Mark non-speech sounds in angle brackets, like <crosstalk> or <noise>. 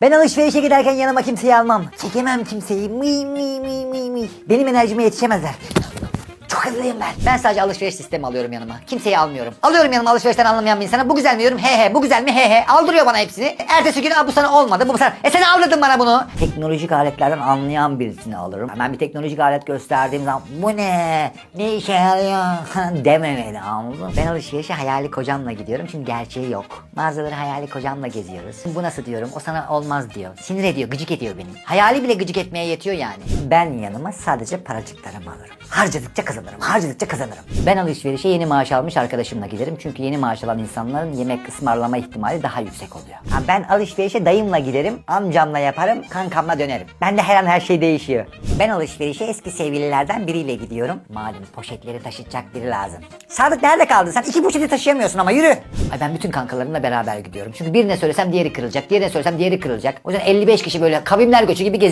Ben alışverişe giderken yanıma kimseyi almam. Çekemem kimseyi. Mıy mıy mıy mıy mıy. Benim enerjime yetişemezler. Çok hızlıyım ben. Ben sadece alışveriş sistemi alıyorum yanıma. Kimseyi almıyorum. Alıyorum yanıma alışverişten anlamayan bir insana. Bu güzel mi diyorum? He he. Bu güzel mi? He he. Aldırıyor bana hepsini. Ertesi gün "Aa, bu sana olmadı. Bu sana. E sen aldırdın bana bunu. Teknolojik aletlerden anlayan birisini alırım. Hemen bir teknolojik alet gösterdiğim zaman bu ne? Ne işe yarıyor? <laughs> dememeli anladın? Ben alışverişe hayali kocamla gidiyorum. Çünkü gerçeği yok. Mağazaları hayali kocamla geziyoruz. Bu nasıl diyorum? O sana olmaz diyor. Sinir ediyor, gıcık ediyor beni. Hayali bile gıcık etmeye yetiyor yani. Ben yanıma sadece paracıklarımı alırım. Harcadıkça kazanırım. Harcadıkça kazanırım. Ben alışverişe yeni maaş almış arkadaşımla giderim. Çünkü yeni maaş alan insanların yemek ısmarlama ihtimali daha yüksek oluyor. Ha, ben alışverişe dayımla giderim. Amcamla yaparım. Kankamla dönerim. Ben de her an her şey değişiyor. Ben alışverişe eski sevgililerden biriyle gidiyorum. Malum poşetleri taşıyacak biri lazım. Sadık nerede kaldın sen? İki poşeti taşıyamıyorsun ama yürü. Ay ben bütün kankalarımla beraber gidiyorum. Çünkü birine söylesem diğeri kırılacak. Diğerine söylesem diğeri kırılacak. O yüzden 55 kişi böyle kavimler göçü gibi geziyor.